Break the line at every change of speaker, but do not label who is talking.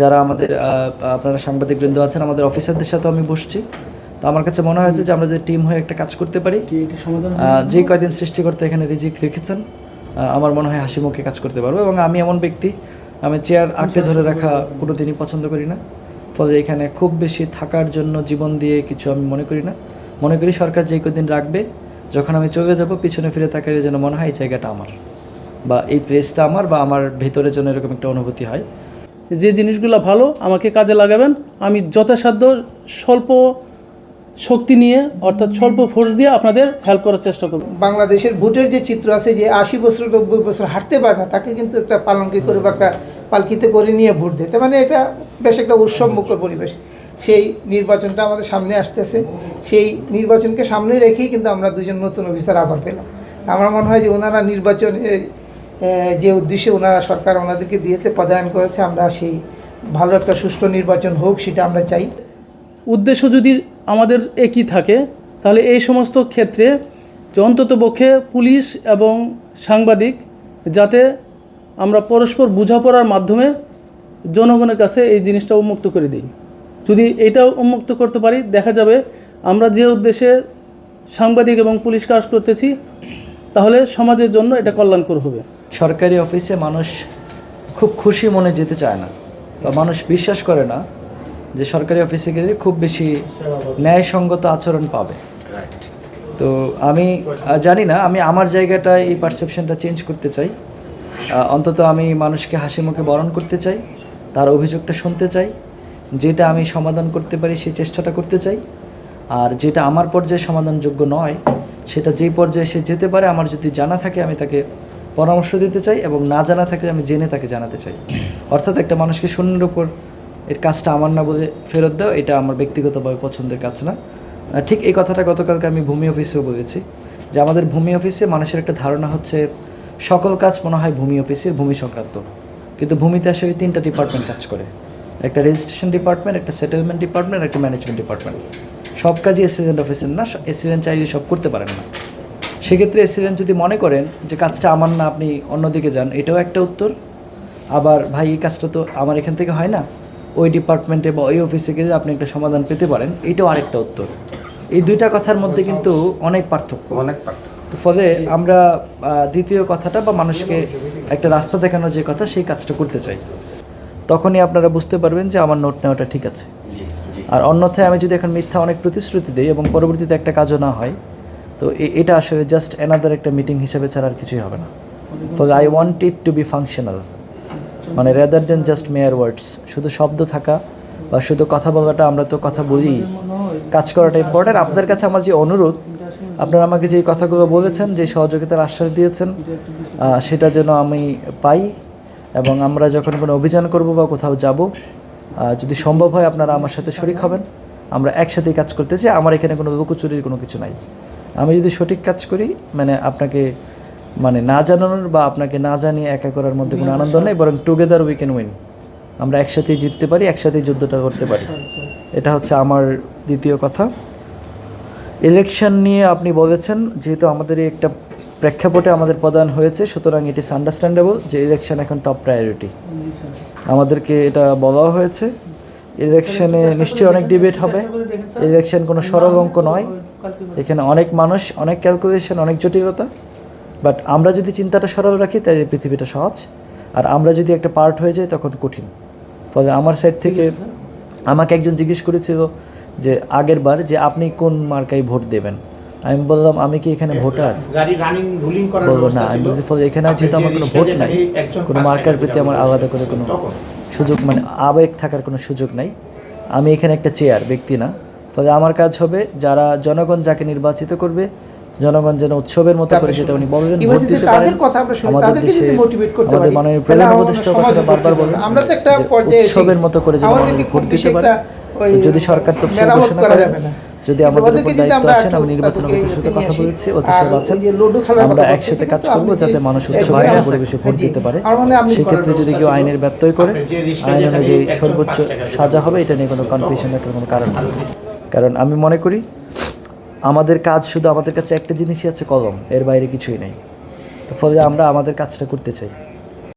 যারা আমাদের আপনারা সাংবাদিক বৃন্দ আছেন আমাদের অফিসারদের সাথেও আমি বসছি। তো আমার কাছে মনে হয়েছে যে আমরা যে টিম হয়ে একটা কাজ করতে পারি যে কয়দিন সৃষ্টিকর্তা এখানে রিজিক রেখেছেন আমার মনে হয় হাসি মুখে কাজ করতে পারব। এবং আমি এমন ব্যক্তি আমি চেয়ার আঁকড়ে ধরে রাখা কোনো দিনই পছন্দ করি না। ফলে এখানে খুব বেশি থাকার জন্য জীবন দিয়ে কিছু আমি মনে করি না। মনে করি সরকার যে কদিন রাখবে যখন আমি চলে যাব পিছনে ফিরে তাকালে যেন মনে হয় এই জায়গাটা আমার। বা এই প্লেসটা আমার বা আমার ভেতরে যেন এরকম একটা অনুভূতি হয়।
যে জিনিসগুলো ভালো আমাকে কাজে লাগাবেন, আমি যথাসাধ্য স্বল্প শক্তি নিয়ে, অর্থাৎ স্বল্প ফোর্স দিয়ে আপনাদের হেল্প করার চেষ্টা করব।
বাংলাদেশের ভোটের যে চিত্র আছে, যে আশি বছর, নব্বই বছর হাঁটতে পারে না তাকে কিন্তু একটা পালঙ্কি করে বা একটা পালকিতে করে নিয়ে ভোট দিতে। মানে এটা বেশ একটা উৎসব উৎসবমুখর পরিবেশ। সেই নির্বাচনটা আমাদের সামনে আসতেছে। সেই নির্বাচনকে সামনে রেখেই কিন্তু আমরা দুজন নতুন অফিসার আবার পেলাম। আমার মনে হয় যে ওনারা নির্বাচনে যে উদ্দেশ্যে ওনারা সরকার ওনাদেরকে দিয়েছে, পদায়ন করেছে, আমরা সেই ভালো একটা সুষ্ঠু নির্বাচন হোক, সেটা আমরা চাই।
উদ্দেশ্য যদি আমাদের একই থাকে, তাহলে এই সমস্ত ক্ষেত্রে অন্ততপক্ষে পুলিশ এবং সাংবাদিক, যাতে আমরা পরস্পর বোঝাপড়ার মাধ্যমে জনগণের কাছে এই জিনিসটা উন্মুক্ত করে দিই। যদি এটাও উন্মুক্ত করতে পারি, দেখা যাবে আমরা যে উদ্দেশ্যে সাংবাদিক এবং পুলিশ কাজ করতেছি, তাহলে সমাজের জন্য এটা কল্যাণকর হবে।
সরকারি অফিসে মানুষ খুব খুশি মনে যেতে চায় না। বা মানুষ বিশ্বাস করে না যে সরকারি অফিসে গেলে খুব বেশি ন্যায়সঙ্গত আচরণ পাবে। তো আমি জানি না আমি আমার জায়গাটায় এই পারসেপশনটা চেঞ্জ করতে চাই। অন্তত আমি মানুষকে হাসি মুখে বরণ করতে চাই তার অভিযোগটা শুনতে চাই যেটা আমি সমাধান করতে পারি সেই চেষ্টাটা করতে চাই। আর যেটা আমার পর্যায়ে সমাধানযোগ্য নয় সেটা যেই পর্যায়ে সে যেতে পারে আমার যদি জানা থাকে আমি তাকে পরামর্শ দিতে চাই এবং না জানা থাকলে আমি জেনে তাকে জানাতে চাই। অর্থাৎ একটা মানুষকে শূন্যের উপর এর কাজটা আমার না বলে ফেরত দেওয়া এটা আমার ব্যক্তিগতভাবে পছন্দের কাজ না। ঠিক এই কথাটা গতকালকে আমি ভূমি অফিসেও বলেছি যে আমাদের ভূমি অফিসে মানুষের একটা ধারণা হচ্ছে সকল কাজ মনে হয় ভূমি অফিসের ভূমি সংক্রান্ত। কিন্তু ভূমিতে আসলে তিনটা ডিপার্টমেন্ট কাজ করে। একটা রেজিস্ট্রেশন ডিপার্টমেন্ট একটা সেটেলমেন্ট ডিপার্টমেন্ট একটা ম্যানেজমেন্ট ডিপার্টমেন্ট সব কাজই এসিডেন্ট অফিসের না এসিডেন্ট চাইলে সব করতে পারেন না। সেক্ষেত্রে এসিডেন্ট যদি মনে করেন যে কাজটা আমার না আপনি অন্যদিকে যান এটাও একটা উত্তর। আবার ভাই এই কাজটা তো আমার এখান থেকে হয় না। ওই ডিপার্টমেন্টে বা ওই অফিসে গেলে আপনি একটা সমাধান পেতে পারেন এটাও আরেকটা উত্তর। এই দুইটা কথার মধ্যে কিন্তু অনেক পার্থক্য।
অনেক পার্থক্য।
তো ফলে আমরা দ্বিতীয় কথাটা বা মানুষকে একটা রাস্তা দেখানোর যে কথা সেই কাজটা করতে চাই। তখনই আপনারা বুঝতে পারবেন যে আমার নোট নেওয়াটা ঠিক আছে। আর অন্যথায় আমি যদি এখন মিথ্যা অনেক প্রতিশ্রুতি দিই এবং পরবর্তীতে একটা কাজও না হয় তো এটা আসলে জাস্ট এনাদার একটা মিটিং হিসেবে ছাড়া আর কিছুই হবে না। ফলে I want it to be functional মানে rather than just mere words শুধু শব্দ থাকা বা শুধু কথা বলাটা আমরা তো কথা বলি। কাজ করাটা ইম্পর্টেন্ট আপনাদের কাছে আমার যে অনুরোধ, আপনারা আমাকে যে কথাগুলো বলেছেন, যে সহযোগিতার আশ্বাস দিয়েছেন সেটা যেন আমি পাই এবং আমরা যখন কোনো অভিযান করব বা কোথাও যাব যদি সম্ভব হয় আপনারা আমার সাথে শরিক হবেন। আমরা একসাথেই কাজ করতে চাই। আমার এখানে কোনো লুকোচুরির কোনো কিছু নাই। আমি যদি সঠিক কাজ করি মানে আপনাকে মানে না জানানোর বা আপনাকে না জানিয়ে একা করার মধ্যে কোনো আনন্দ নেই বরং টুগেদার উই ক্যান উইন আমরা একসাথেই জিততে পারি একসাথেই যুদ্ধটা করতে পারি। এটা হচ্ছে আমার দ্বিতীয় কথা। ইলেকশন নিয়ে আপনি বলেছেন যেহেতু আমাদের এই একটা প্রেক্ষাপটে আমাদের প্রদান হয়েছে সুতরাং ইট ইস আন্ডারস্ট্যান্ডেবল যে ইলেকশন এখন টপ প্রায়োরিটি আমাদেরকে এটা বলাও হয়েছে। ইলেকশনে নিশ্চয়ই অনেক ডিবেট হবে। ইলেকশন কোনো সরল অঙ্ক নয়। এখানে অনেক মানুষ অনেক ক্যালকুলেশন অনেক জটিলতা বাট আমরা যদি চিন্তাটা সরল রাখি তাহলে পৃথিবীটা সহজ। আর আমরা যদি একটা পার্ট হয়ে যাই তখন কঠিন। ফলে আমার সাইড থেকে আমাকে একজন জিজ্ঞেস করেছিল যে আগের বার যে আপনি কোন মার্কায় ভোট দেবেন? আমি বললাম আমি কি এখানে ভোটার?
গাড়ি রানিং রুলিং করার
বলব না আমি। বলছি ফলে এখানে যেহেতু আমার কোনো ভোট নাই কোনো মার্কার প্রতি আমার আলাদা করে কোনো সুযোগ মানে আবেগ থাকার কোনো সুযোগ নাই। আমি এখানে একটা চেয়ার ব্যক্তি না। ফলে আমার কাজ হবে যারা জনগণ যাকে নির্বাচিত করবে জনগণ যেন উৎসবের মতো করে যেটা উনি বলবেন ভোট দিতে
তাদের
পারেন
কথা আমরা শুনি,
আমাদের
তাদেরকে
দেশে
যদি motivate করতে
আমাদের
পারি,
মাননীয়
তাহলে
প্রধান উপদেষ্টা কথাটা বারবার বলেন
আমরা তো একটা পর্যায়ে
উৎসবের মতো করে যেন ভোট দিতে পারে তো যদি সরকার
মেরামত
ঘোষণা
করা
করে
যাবে না।
যদি আমাদের উপর দায়িত্ব আসেন আমি নির্বাচন অফিসের সাথে কথা। বলেছি অফিসে আছেন। আমরা একসাথে কাজ করব যাতে মানুষ
এই
উৎসবে
ভয়ের অবস্থা-
পরিবেশে ভোট দিতে পারে।
মনে হয়
সেক্ষেত্রে যদি কেউ আইনের ব্যত্যয় করে আইন অনুযায়ী সর্বোচ্চ সাজা হবে এটা নিয়ে কোনো কনফিউশন রাখার কোনো কারণ নেই কারণ আমি মনে করি আমাদের কাজ শুধু আমাদের কাছে একটা জিনিসই আছে কলম, এর বাইরে কিছুই নেই। তো ফলে আমরা আমাদের কাজটা করতে চাই।